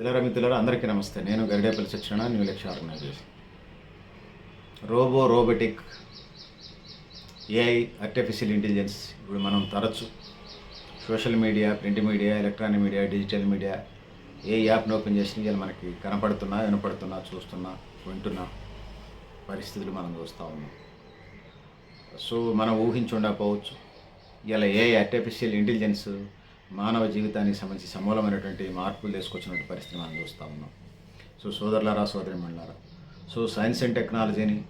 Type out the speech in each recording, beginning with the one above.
పెద్దల మిత్రులారా అందరికీ నమస్తే. నేను గరిడేపల్లి శిక్షణ new lecture organization. Robo robotic AI artificial intelligence ఇప్పుడు మనం తరచు social media print media electronic media digital media ఏ యాప్ను ఓపెన్ చేసినా ఇలా మనకి కనపడుతున్నా వినపడుతున్నా చూస్తున్నా వింటున్నా పరిస్థితులు మనం చూస్తూ ఉన్నాం. సో మనం ఊహించుండకపోవచ్చు ఇలా ఏ ఆర్టిఫిషియల్ ఇంటెలిజెన్స్ మానవ జీవితానికి సంబంధించి సమూలమైనటువంటి మార్పులు తీసుకొచ్చినటువంటి పరిస్థితి మనం చూస్తూ ఉన్నాం. సో సోదరులారా సోదరి మండలారా సో సైన్స్ అండ్ టెక్నాలజీని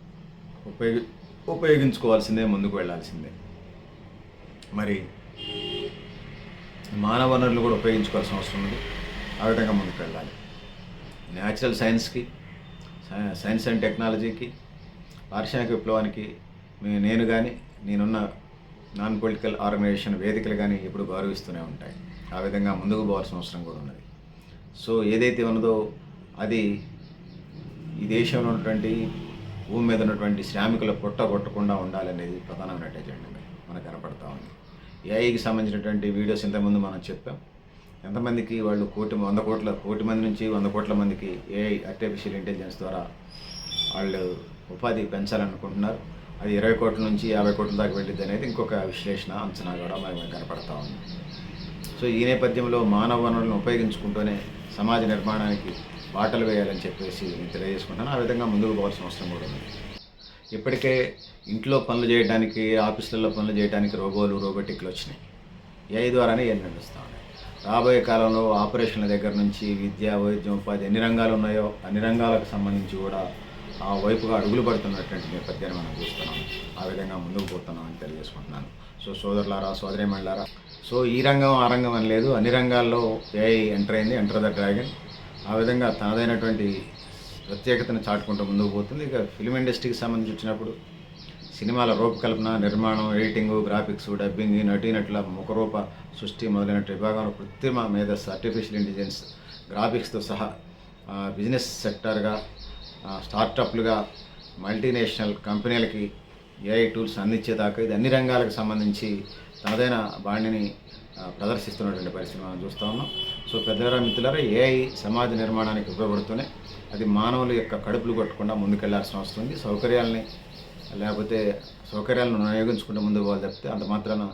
ఉపయోగి ఉపయోగించుకోవాల్సిందే ముందుకు వెళ్ళాల్సిందే మరి మానవ వనరులు కూడా ఉపయోగించుకోవాల్సిన అవసరం ఉంది. ఆ విధంగా ముందుకు వెళ్ళాలి. న్యాచురల్ సైన్స్కి సై- సైన్స్ అండ్ టెక్నాలజీకి పారిశ్రామిక విప్లవానికి నేను కానీ నేనున్న నాన్ పొలిటికల్ ఆర్గనైజేషన్ వేదికలు కానీ ఎప్పుడు గౌరవిస్తూనే ఉంటాయి. ఆ విధంగా ముందుకు పోవాల్సిన అవసరం కూడా ఉన్నది. సో ఏదైతే ఉన్నదో అది ఈ దేశంలో ఉన్నటువంటి భూమి మీద ఉన్నటువంటి శ్రామికుల పుట్ట కొట్టకుండా ఉండాలనేది ప్రధానమైన ఎజెండా మనకు కనపడతా ఉంది. ఏఐకి సంబంధించినటువంటి వీడియోస్ ఇంతకుముందు మనం చెప్పాం. ఎంతమందికి వాళ్ళు కోటి వంద కోట్ల కోటి మంది నుంచి వంద కోట్ల మందికి ఏఐ ఆర్టిఫిషియల్ ఇంటెలిజెన్స్ ద్వారా వాళ్ళు ఉపాధి పెంచాలనుకుంటున్నారు. అది ఇరవై కోట్ల నుంచి యాభై కోట్ల దాకా వెళ్ళింది అనేది ఇంకొక విశ్లేషణ అంచనా కూడా మనకు కనపడతా ఉంది. సో ఈ నేపథ్యంలో మానవ వనరులను ఉపయోగించుకుంటూనే సమాజ నిర్మాణానికి బాటలు వేయాలని చెప్పేసి నేను తెలియజేసుకుంటాను. ఆ విధంగా ముందుకు పోవాల్సిన అవసరం కూడా ఉంది. ఇప్పటికే ఇంట్లో పనులు చేయడానికి ఆఫీసులలో పనులు చేయడానికి రోబోలు రోబోటిక్లు వచ్చినాయి. ఏఐ ద్వారానే ఇవన్నీ నడుస్తూ ఉన్నాయి. రాబోయే కాలంలో ఆపరేషన్ల దగ్గర నుంచి విద్య వైద్యం ఉపాధి ఎన్ని రంగాలు ఉన్నాయో అన్ని రంగాలకు సంబంధించి కూడా ఆ వైపుగా అడుగులు పడుతున్నటువంటి నేపథ్యాన్ని మనం చూస్తున్నాం. ఆ విధంగా ముందుకు పోతున్నాం అని తెలియజేసుకుంటున్నాను. సో సోదరులారా సోదరిమణులారా సో ఈ రంగం ఆ రంగం అని లేదు. అన్ని రంగాల్లో ఏఐ ఎంటర్ అయింది ఎంటర్ ద డ్రాగన్ ఆ విధంగా తనదైనటువంటి ప్రత్యేకతను చాటుకుంటూ ముందుకు పోతుంది. ఇక ఫిలిం ఇండస్ట్రీకి సంబంధించి వచ్చినప్పుడు సినిమాల రూపకల్పన నిర్మాణం ఎడిటింగ్ గ్రాఫిక్స్ డబ్బింగ్ నటీనటుల ముఖరూప సృష్టి మొదలైన విభాగంలో కృత్రిమ మేధస్సు ఆర్టిఫిషియల్ ఇంటెలిజెన్స్ గ్రాఫిక్స్తో సహా బిజినెస్ సెక్టర్గా స్టార్టప్లుగా మల్టీనేషనల్ కంపెనీలకి ఏఐ టూల్స్ అందించేదాకా ఇది అన్ని రంగాలకు సంబంధించి తనదైన బాణిని ప్రదర్శిస్తున్నటువంటి పరిస్థితి మనం చూస్తూ ఉన్నాం. సో పెద్దలరా మిత్రులారా ఏఐ సమాజ నిర్మాణానికి ఉపయోగపడుతూనే అది మానవుల యొక్క కడుపులు కొట్టకుండా ముందుకెళ్ళాల్సిన అవసరం ఉంది. సౌకర్యాలని లేకపోతే సౌకర్యాలను వినియోగించుకుంటూ ముందుకు పోవాలి తప్పితే అంత మాత్రాన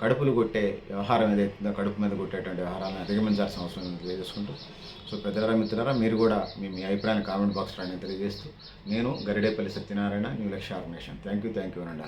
కడుపులు కొట్టే వ్యవహారం ఏదైతుందో కడుపు మీద కొట్టేటువంటి వ్యవహారాలను అధిగమించాల్సిన అవసరం తెలియజేసుకుంటూ సో పెద్దరా మిత్రులారా మీరు కూడా మీ మీ అభిప్రాయాన్ని కామెంట్ బాక్స్ రాని తెలియజేస్తూ నేను Garidepalli Satyanarayana new Lakshya organization. Thank you thank you అండి